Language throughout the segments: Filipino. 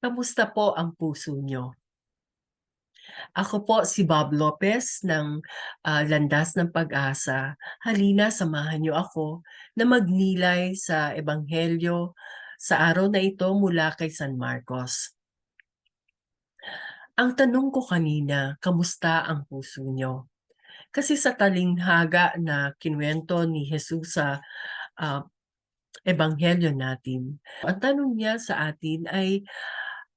Kamusta po ang puso niyo? Ako po si Bob Lopez ng, ah, Landas ng Pag-asa. Halina samahan niyo ako na magnilay sa ebanghelyo sa araw na ito mula kay San Marcos. Ang tanong ko kanina, kamusta ang puso niyo? Kasi sa talinghaga na kinuwento ni Jesus sa, ah, ebanghelyo natin, ang tanong niya sa atin ay,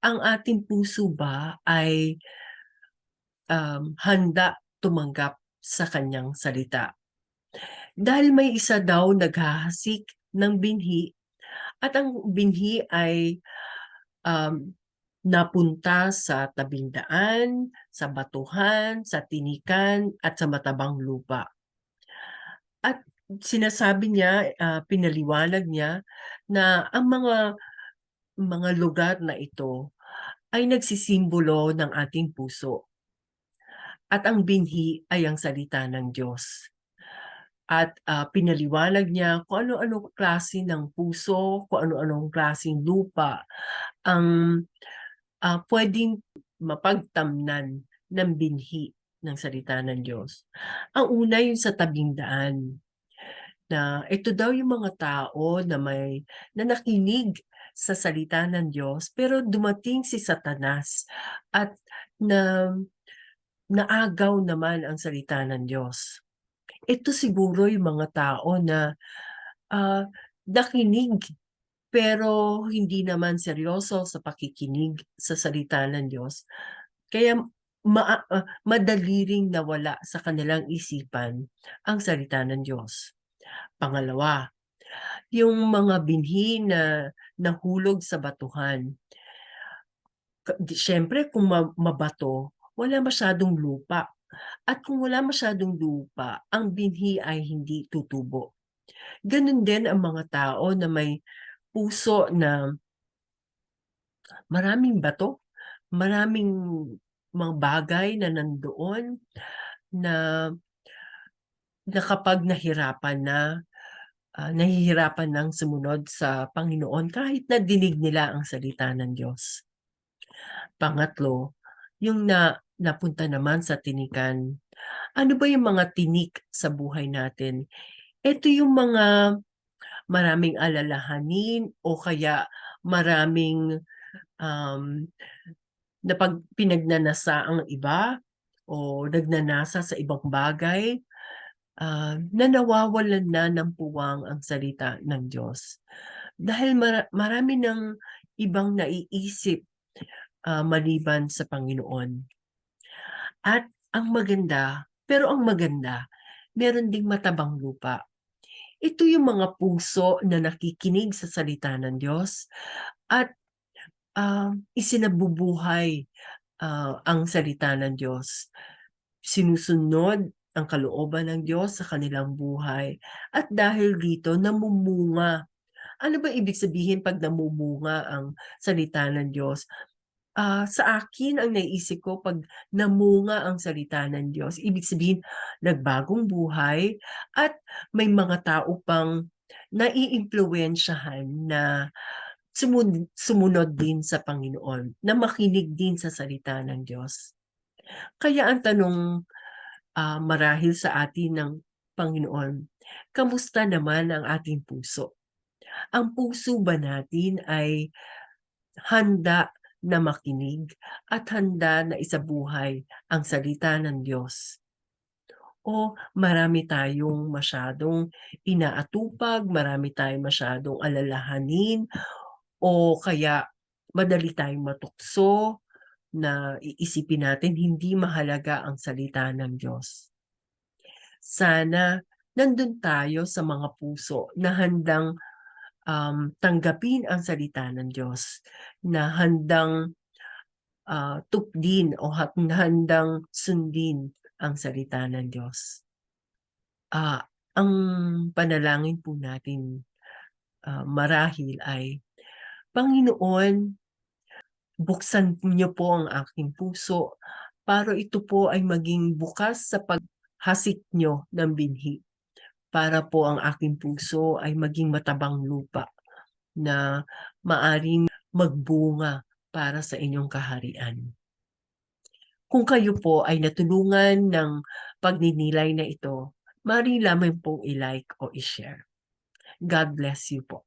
ang ating puso ba ay um, handa tumanggap sa kanyang salita? Dahil may isa daw naghahasik ng binhi at ang binhi ay, um, napunta sa tabing-daan, sa batuhan, sa tinikan at sa matabang lupa. At sinasabi niya, ah, pinaliwanag niya na ang mga mga lugar na ito ay nagsisimbolo ng ating puso. At ang binhi ay ang salita ng Diyos. At, ah, pinaliwanag niya kung ano-anong klase ng puso, kung ano-anong klaseng lupa ang, ah, puwedeng mapagtamnan ng binhi ng salita ng Diyos. Ang una yung sa tabing-daan, na ito daw yung mga tao na may na nakinig sa salita ng Diyos pero dumating si Satanas at na naagaw naman ang salita ng Diyos. Ito siguro yung mga tao na, ah, nakinig pero hindi naman seryoso sa pakikinig sa salita ng Diyos. Kaya maa ah, madali ring nawala sa kanilang isipan ang salita ng Diyos. Pangalawa, yung mga binhi na nahulog sa batuhan. Siyempre kung ma mabato, wala masyadong lupa at kung wala masyadong lupa, ang binhi ay hindi tutubo. Gano'n din ang mga tao na may puso na maraming bato, maraming mga bagay na nandoon na na kapag nahirapan na, ah, nahihirapan ng sumunod sa Panginoon kahit na dinig nila ang salita ng Diyos. Pangatlo, yung na napunta naman sa tinikan. Ano ba yung mga tinik sa buhay natin? Ito yung mga maraming alalahanin o kaya maraming, um, napag pinagnanasa ang iba o nagnanasa sa ibang bagay, ah, na nawawalan na ng puwang ang salita ng Diyos. Dahil mara marami ng ibang naiisip, ah, maliban sa Panginoon. At ang maganda, pero ang maganda, meron ding matabang lupa. Ito yung mga puso na nakikinig sa salita ng Diyos at, ah, isinabubuhay, ah, ang salita ng Diyos. Sinusunod ang kalooban ng Diyos sa kanilang buhay at dahil dito namumunga. Ano ba ibig sabihin 'pag namumunga ang salita ng Diyos? Ah, sa akin ang naiisip ko 'pag namunga ang salita ng Diyos, ibig sabihin nagbagong buhay at may mga tao pang naiimpluwensyahan na sumun sumunod din sa Panginoon, na makinig din sa salita ng Diyos. Kaya ang tanong, ah, marahil sa atin ng Panginoon, kamusta naman ang ating puso? Ang puso ba natin ay handa na makinig at handa na isabuhay ang salita ng Diyos? O marami tayong masyadong inaatupag, marami tayong masyadong alalahanin o kaya madali tayong matukso na iisipin natin hindi mahalaga ang salita ng Diyos. Sana nandun tayo sa mga puso na handang, um, tanggapin ang salita ng Diyos, na handang, ah, tupdin o handang sundin ang salita ng Diyos. Ah, ang panalangin po natin, ah, marahil ay, Panginoon, buksan niyo po ang aking puso para ito po ay maging bukas sa paghasik niyo ng binhi. Para po ang aking puso ay maging matabang lupa na maaaring magbunga para sa inyong kaharian. Kung kayo po ay natulungan ng pagninilay na ito, maaari lamang pong i-like o i-share. God bless you po.